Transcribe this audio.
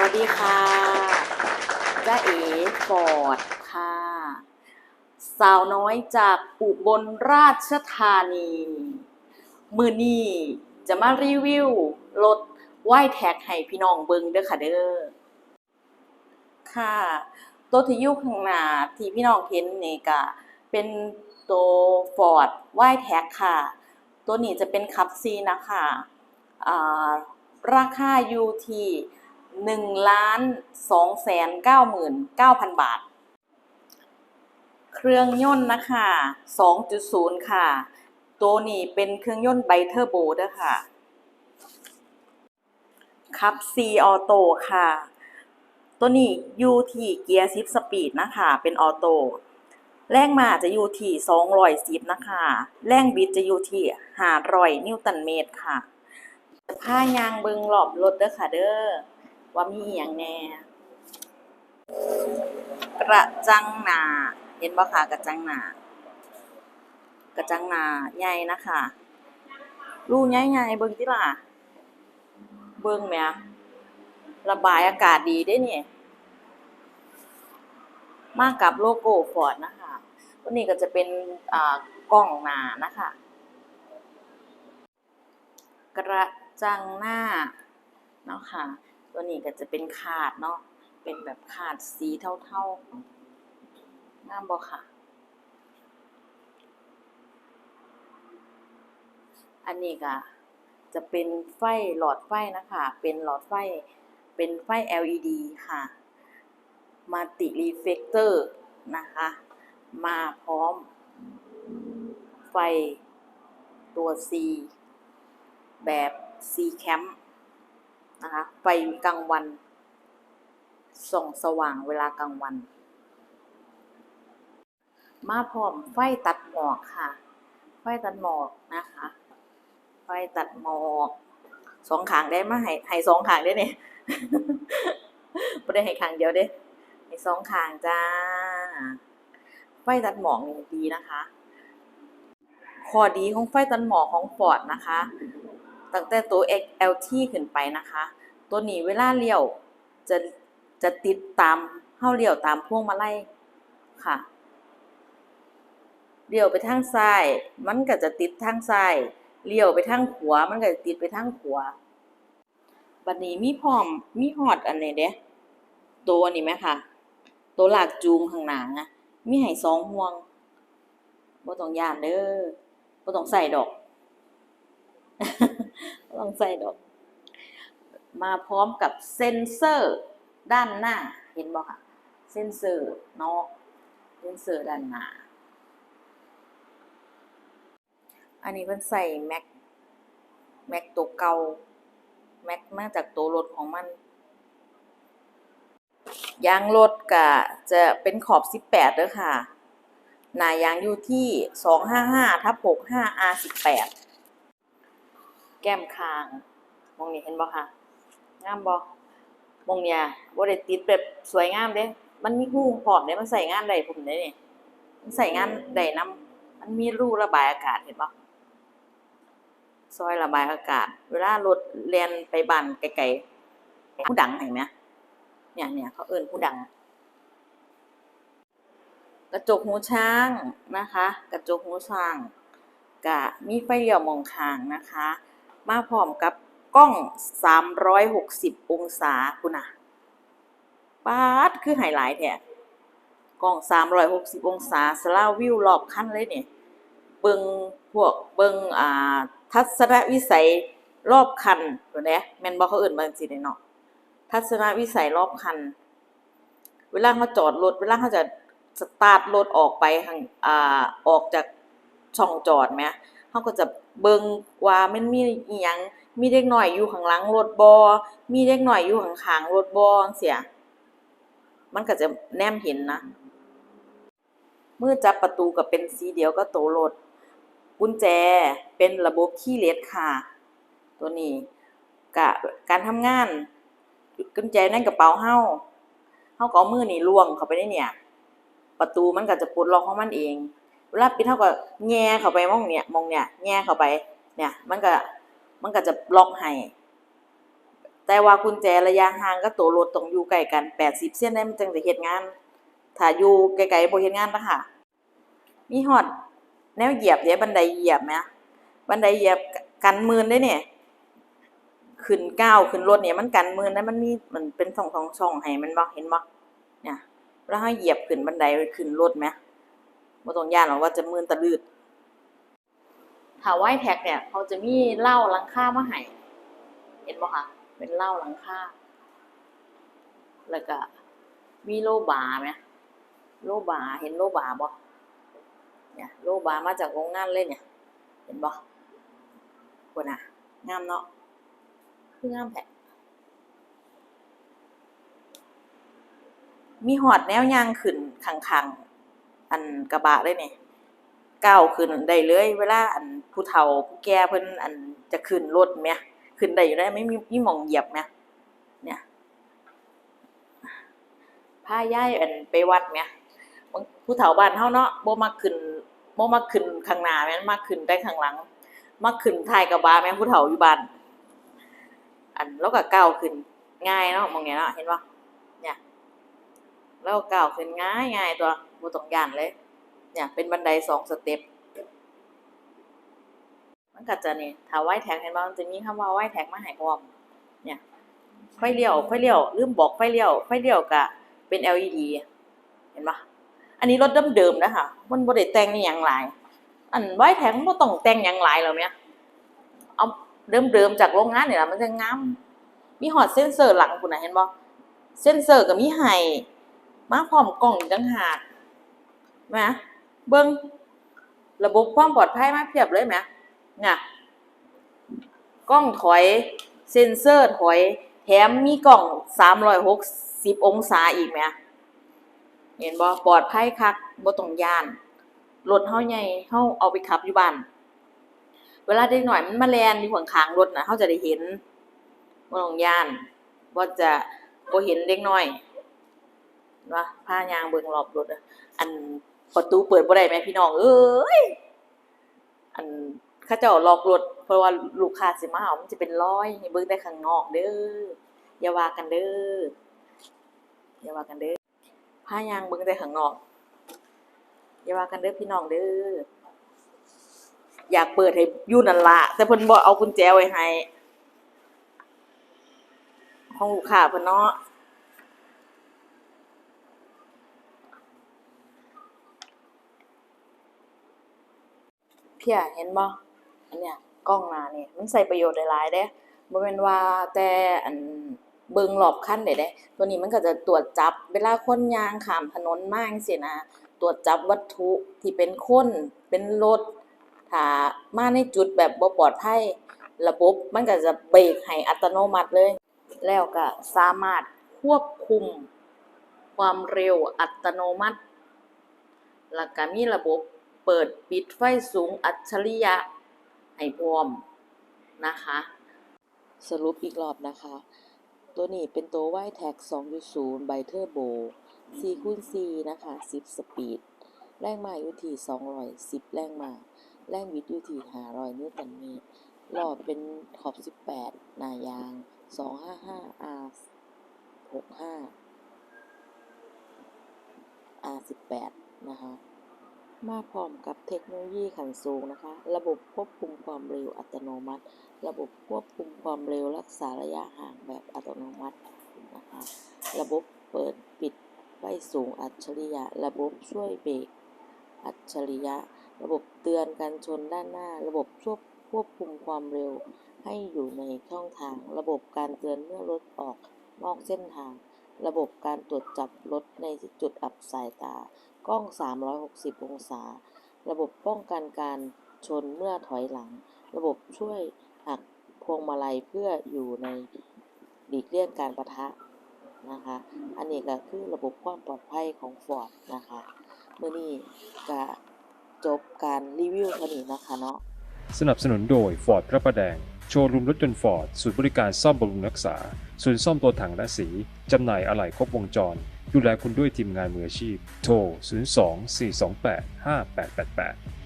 วัสดีค่ะจ้าเอ๋ฟอร์ดค่ะ สาวน้อยจากอุบลราชธานี มือนี้จะมารีวิวรถไหว้แท็กให้พี่น้องเบิงเด้อค่ะเด้อ ค่ะตัวที่ยู่ข้างหน้าที่พี่น้องเห็นนี่ก็เป็นตัวฟอร์ดไหว้แท็กค่ะ ตัวนี้จะเป็นคับซีนะคะอ่าราคาอยู่ที่ หนึ่งล้านสองแสนเก้าหมื่นเก้าพันบาท เครื่องยนต์นะคะ 2.0 ค่ะ ตัวนี้เป็นเครื่องยนต์ไบเทอร์โบด้วยค่ะคับ C ออโต้ค่ะ ตัวนี้อยู่ที่เกียร์10สปีดนะคะ เป็นออโต้แรงมาจะอยู่ที่210นะคะ แรงบิดจะอยู่ที่500นิวตันเมตรค่ะจะพายางเบิงรอบรถเด้อค่ะเด้อ ว่ามีอย่างแน่กระจังหนาเห็นบ่ค่ะกระจังหนากระจังหนาใหญ่นะคะรูใหญ่ๆเบิ่งติล่ะ เบิ่งแหมระบายอากาศดีเด้เนี่ยมากับโลโก้ฟอร์ดนะคะตัวนี้ก็จะเป็นอ่ากล้องหนานะคะ กระจังหน้าเนาะค่ะ ตัวนี้ก็จะเป็นขาดเนาะ เป็นแบบขาดสีเท่าๆงามบ่ค่ะ อันนี้ก็จะเป็นไฟหลอดไฟนะคะ เป็นหลอดไฟ เป็นไฟ LED ค่ะมัลติรีเฟกเตอร์นะคะ มาพร้อมไฟตัว C แบบ C Camp นะคะไฟกลางวัน ส่องสว่างเวลากลางวัน มาพร้อมไฟตัดหมอกค่ะ ไฟตัดหมอกนะคะ ไฟตัดหมอกสองขางได้มาให้ให้สองขางได้เนี่ยไม่ได้ให้ขางเดียวเด้ให้สองขางจ้า ไฟตัดหมอกนี่ดีนะคะข้อดีของไฟตัดหมอกของฟอร์ดนะคะ ตั้งแต่ตัว XLT ขึ้นไปนะคะ ตัวนี้เวลาเลี้ยวจะจะติดตามเฮาเลี้ยวตามพวงมาลัยค่ะเลี้ยวไปทางซ้าย มันก็จะติดทางซ้ายเลี้ยวไปทางขวามันก็จะติดไปทางขวาบัดนี้มีพร้อมมีฮอดอันนี้เด้ตัวนี้ไหมค่ะตัวหลากจูงข้างหน้าอะมีให้สองห่วงบ่ต้องย่านเด้อบ่ต้องใส่ดอก บ่ต้องใส่ดอก มาพร้อมกับเซนเซอร์ด้านหน้า เห็นบ่ค่ะ เซนเซอร์เนาะเซนเซอร์ด้านหน้า อันนี้เพิ่นใส่แม็ก แม็กตัวเก่า แม็กมาจากตัวรถของมัน ยางรถก็จะเป็นขอบ 18เด้อค่ะ หน้ายางอยู่ที่ 255ทับ65 R18 แก้มคางมองนี่เห็นบ่ค่ะงามบ่มองเนี่ยบ่ได้ติดแบบสวยงามเด้มันมีรูพร้อมเด้มันใส่งานได้ผมเด้นี่มันใส่งานได้นํมันมีรูระบายอากาศเห็นบ่ซอยระบายอากาศ เวลารถแล่นไปบ้านไกลๆผู้ดังเห็นไหมเนี่ยเนี่ยเขาเอิ้นผู้ดัง กระจกหูช้างนะคะ กระจกหูช้างกะมีไฟเลี้ยวมองข้างนะคะ มาพร้อมกับกล้อง 360 องศาคุณนะปาดคือไฮไลท์แท้กล้อง 360 องศาสลาวิวรอบคันเลยเนี่ยเบิงพวกเบิงอ่าทัศนวิสัยรอบคันตัวเนี้ยแมนบ่เขาอื่นมางซี่เนาะทัศนวิสัยรอบคัน เวลาเขาจอดรถเวลาเขาจะสตาร์ทรถออกไปทางอ่าออกจากช่องจอดแหม เขาก็จะเบิ่งว่ามันมีอีหยังมีเด็กน้อยอยู่ข้างหลังรถบ่มีเด็กน้อยอยู่ข้างๆรถบ่จังซี้มันก็จะแนมเห็นนะเมื่อจับประตูก็เป็นสีเดียวกับตัวรถกุญแจเป็นระบบคีย์เลสค่ะ ตัวนี้กะการทำงานกุญแจในกระเป๋าเฮาเฮาก็มือนี่ล้วงเข้าไปในเนี่ย ประตูมันก็จะปลดล็อกของมันเอง เวลาปิดเฮาก็แง่เข้าไปมองเนี่ยมองเนี่ยแง่เข้าไปเนี่ยมันก็มันก็จะล็อกให้แต่ว่ากุญแจระยะห่างกับตัวรถต้องอยู่ใกล้กัน80เซนได้มันจึงจะเฮ็ดงาน ถ้าอยู่ไกลๆบ่เฮ็ดงานปะค่ะมีฮอด แนวเหยียบเดี๋ยวบันไดเหยียบแหมบันไดเหยียบกันมืนได้เนี่ยขึ้นก้าวขึ้นรถเนี่ยมันกันมืนนะมันมีมันเป็นช่องๆช่องให้มันบ่เห็นบ่เนี่ยเวลาเฮาเหยียบขึ้นบันไดขึ้นรถแหม บ่ต้องย้านหรอกว่าจะมืนตะลืดถ้าไหว้แท็กเนี่ย เขาจะมีเหล้าลังคามาให้เห็นบ่คะเป็นเหล้าลังคาแล้วก็มีโลบาไหมโลบาเห็นโลบาบ่เนี่ยโลบามาจากโรงงานเลยเนี่ย เห็นบ่กว่าน่ะงามเนาะคืองามแท้มีหอดแนวยางขึ้นขังๆ อันกระบะเลยเนี่ยก้าวขึ้นได้เลย เวลาอันผู้เฒ่าผู้แก่เพิ่นอันจะขึ้นรถแหมขึ้นได้อยู่ได้ไม่มีมีหมองเหยียบแหมเนี่ยพายายอันไปวัดแหมบางผู้เฒ่าบ้านเฮาเนาะบ่มักขึ้นบ่มักขึ้นข้างหน้าแม่นมักขึ้นแต่ข้างหลังมักขึ้นท้ายกระบะแม่ผู้เฒ่าอยู่บ้านอันแล้วก็ก้าวขึ้นง่ายเนาะมองเนี้ยเนาะเห็นบ่เนี่ยแล้วก้าวขึ้นง่ายง่ายตัว บ่ต้องย้านเลย เนี่ยเป็นบันไดสองสเต็ปมันก็จะนี่ถ้าไหว้แท็กเห็นบ่มันจะมีคำว่าไหว้แท็กมาห้พร้อม เนี่ยไฟเลี้ยวไฟเลี้ยวลืมบอกไฟเลี้ยวไฟเลี้ยวก็เป็น LED เห็นปะอันนี้รถเดิมๆนะคะมันบ่ได้แต่งอย่างหลายอันไว้แท็กมันบ่ต้องแต่งหยังหลายหรอกแม่ยเอาเดิมๆจากโรงงานเนี่ล่ะมันจะงามมีฮอดเซ็นเซอร์หลังพุ่นะเห็นบ่เซ็นเซอร์ก็มีให้มาพร้อมกล้องอีกต่างหาก แหมเบิ่งระบบความปลอดภัยมาเพียบเลยแหมเนี่ยกล้องถอยเซ็นเซอร์ถอย แถมมีกล้อง360อยหกสิบองศาอีกแหมเห็นบ่ปลอดภัยคักบ่ต้องยานรถเฮาใหญ่เฮาเอาไปขับอยู่บ้านเวลาเด็กหน่อยมันมาแล่นอยู่ข้างรถนะเฮาจะได้เห็นบ่ต้องยานบ่จะบ่เห็นเด็กน้อยว่าพายางเบิงรอบรถอัน ประตูเปิดบ่ได้แม่พี่น้องเอ้ยอันเขาเจ้าลอกรถเพราะว่าลูกค้าสิมาเอามันสิเป็นร้อยให้เบิ่งได้ข้างนอกเด้ออย่าว่ากันเด้ออย่าว่ากันเด้อพายางเบิ่งได้ข้างนอกอย่าว่ากันเด้อพี่น้องเด้ออยากเปิดให้ยู่นั่นละแต่เพิ่นบ่เอากุญแจไว้ให้ของลูกค้าเพิ่นเนาะ พี่เห็นบ่อันเนี้ยกล้องหน้านี่มันใส่ประโยชน์หลายๆเด้บ่แม่นว่าแต่อันเบิ่งรอบคันได้เด้ตัวนี้มันก็จะตรวจจับเวลาคนยางข้ามถนนมาจังซี่นะตรวจจับวัตถุที่เป็นคนเป็นรถถ้ามาในจุดแบบบ่ปลอดภัยระบบมันก็จะเบรกให้อัตโนมัติเลย แล้วก็สามารถควบคุมความเร็วอัตโนมัติ แล้วก็มีระบบ เปิดปิดไฟสูงอัจฉริยะให้พร้อมนะคะ สรุปอีกรอบนะคะ ตัวนี้เป็นตัวไวแท็ก2.0 ไบเทอร์โบ4คูณ4นะคะ 10 สปีด แรงม้าอยู่ที่210 แรงม้าแรงบิดอยู่ที่500นิวตันเมตรรอบเป็นขอบ 18 หน้ายาง 255 R 65 R 18นะคะ มาพร้อมกับเทคโนโลยีขั้นสูงนะคะ ระบบควบคุมความเร็วอัตโนมัติ ระบบควบคุมความเร็วรักษาระยะห่างแบบอัตโนมัตินะคะ ระบบเปิดปิดไฟสูงอัจฉริยะ ระบบช่วยเบรกอัจฉริยะ ระบบเตือนการชนด้านหน้า ระบบควบควบคุมความเร็วให้อยู่ในช่องทาง ระบบการเตือนเมื่อรถออกนอกเส้นทาง ระบบการตรวจจับรถในจุดอับสายตา กล้อง 360 องศา ระบบป้องกันการชนเมื่อถอยหลัง ระบบช่วยหักพวงมาลัยเพื่ออยู่ในหลีกเลี่ยงการประทะนะคะ อันนี้ก็คือระบบความปลอดภัยของ Ford นะคะเมื่อนี้ก็จบการรีวิวเท่านี้นะคะเนาะ สนับสนุนโดย Ford พระประแดง โชว์รูมรถยนต์ Ford ศูนย์บริการซ่อมบำรุงรักษา ศูนย์ซ่อมตัวถังและสี จำหน่ายอะไหล่ครบวงจร ดูแลคุณด้วยทีมงานมืออาชีพ โทร 02 428 5888